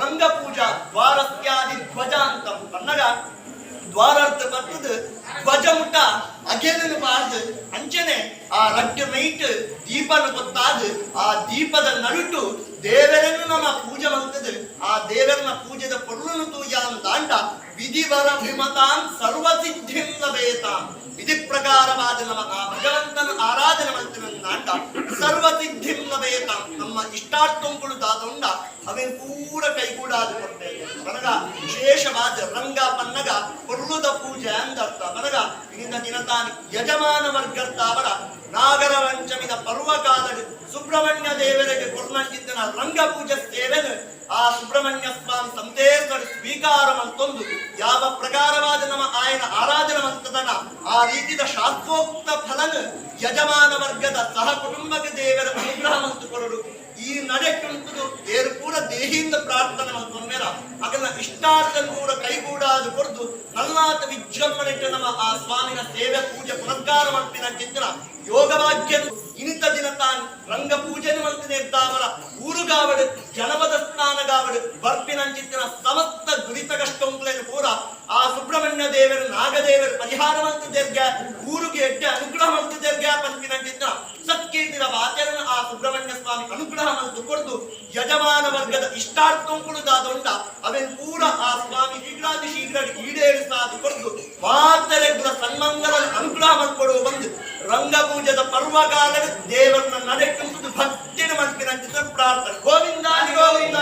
ರಂಗ ಪೂಜಾ ದ್ವಾರಸ್ಯಾದಿ ಧ್ವಜ ಅಂತ ಪನ್ನಗ ದ್ವಾರಾರ್ಥ ಬರ್ತದ. ಧ್ವಜ ಮುಟ್ಟ ಅಗೆಲನ್ನು ಬಾರ್ದು ಅಂಚನೆ, ಆ ರಡ್ಡ ನೈಟ್ ದೀಪನ ಗೊತ್ತಾದ, ಆ ದೀಪದ ನಡುಟು ದೇವರನ್ನು ನಮ್ಮ ಪೂಜೆ ಮಂತದ ಆ ದೇವರನ್ನ ಪೂಜೆದ ಪೊರ್ಲನ್ನು ತೂಯ ದಾಂಡ. ವಿಧಿವರ ವಿಮತಾನ್ ಸರ್ವಸಿದ್ಧಿಂ ಬೇತಾನ್ ವಿಧಿ ಪ್ರಕಾರವಾದ ನಮ್ಮ ಆ ಭಗವಂತನ ಆರಾಧನೆ ಮಂತ್ರ ನಾಂಡ ಸರ್ವಸಿದ್ಧಿಂ ನಮ್ಮ ಇಷ್ಟಾರ್ಥಂಗಳು ದಾದೊಂಡ ಅವೇನ್ ಪೂರ ಕೈಗೂಡಾದ ಕೊಡ್ತೇವೆ ನನಗ ವಿಶೇಷವಾದ ರಂಗ ಪನ್ನಗ, ಕೊರ್ಲುದ ಪೂಜೆ ಅಂದರ್ಥ. ನನಗ ಇಲ್ಲಿಂದ ದಿನತಾನಿ ಯಜಮಾನ ವರ್ಗರ್ಥ ಅವರ ನಾಗರ ಪಂಚಮಿದ ಪರ್ವಕಾಲದ ಸುಬ್ರಹ್ಮಣ್ಯ ದೇವರಿಗೆ ಕೊರ್ನಂಚಿದ್ದನ ರಂಗ ಪೂಜೆ ಸೇವೆನು. ಆ ಸುಬ್ರಹ್ಮಣ್ಯ ಸ್ವಾಮಿ ಸಂತೇಶ್ವರ ಸ್ವೀಕಾರ ಮಂತೊಂದು ಯಾವ ಪ್ರಕಾರವಾದ ನಮ್ಮ ಆಯನ ಆರಾಧನ ಮಂತದನ ಆ ರೀತಿದ ಶಾಸ್ತ್ರೋಕ್ತ ಫಲನ ಯಜಮಾನ ವರ್ಗದ ಸಹ ಕುಟುಂಬಕ್ಕೆ ಪೂರ ಪ್ರಾರ್ಥನೆ ಪ್ರಾರ್ಥನೆ ಮೇಲೆ ಅದನ್ನ ಇಷ್ಟಾರ್ಥ ಕೂಡ ಕೈಗೂಡಾದು ಕೊರ್ದು ನಲ್ಲಾತ ವಿಜೃಂಭಣೆಟ್ಟು ನಮ್ಮ ಆ ಸ್ವಾಮಿನ ಸೇವೆ ಪೂಜೆ ಪುನಸ್ಕಾರ ಮಾಡ್ತೀನಿ ಅಂತಿದ್ದಿನ ಯೋಗವಾಕ್ಯ ಇಂತ ದಿನ ತಾನ್ ರಂಗ ಪೂಜೆನು ಮಂತಿನ ಇದ್ದಾವರ ಊರುಗಾವಡು, ಜನಪದ ಸ್ನಾನಗಾವಡು, ಬರ್ಪಿನ ಚಿತ್ರ ಸಮಸ್ತ ಕಷ್ಟಂಗಳೇನು ಪೂರ ಆ ಸುಬ್ರಹ್ಮಣ್ಯ ದೇವರು, ನಾಗದೇವರು ಪರಿಹಾರ ಮಂತಿದ್ದೇರ್ಗ ಊರಿಗೆ ಎಡ್ಡೆ ಸುಬ್ರಹ್ಮಣ್ಯ ಸ್ವಾಮಿ ಅನುಗ್ರಹ ಮಂತು ಕೊಡ್ದು ಯಜಮಾನ ವರ್ಗದ ಇಷ್ಟಾರ್ಥಂಗಳು ದಾದೊಂಡ ಅವೆನ್ ಪೂರ ಆ ಸ್ವಾಮಿ ಶೀಘ್ರಾತಿ ಶೀಘ್ರ ಈಡೇರಿಸಾದು ಕೊಡ್ದು. ಮಾತರೆಗಳ ಸನ್ಮಂಗಲ ಅನುಗ್ರಹ ಕೊಡುವ ಬಂದು ರಂಗಪೂಜದ ಪರ್ವಕಾಲದ ದೇವರನ್ನ ನಡೆಕೊಂಡು ಭಕ್ತಿನ ಮಂಪಿನ ಪ್ರಾರ್ಥನೆ ಗೋವಿಂದ ಗೋವಿಂದ.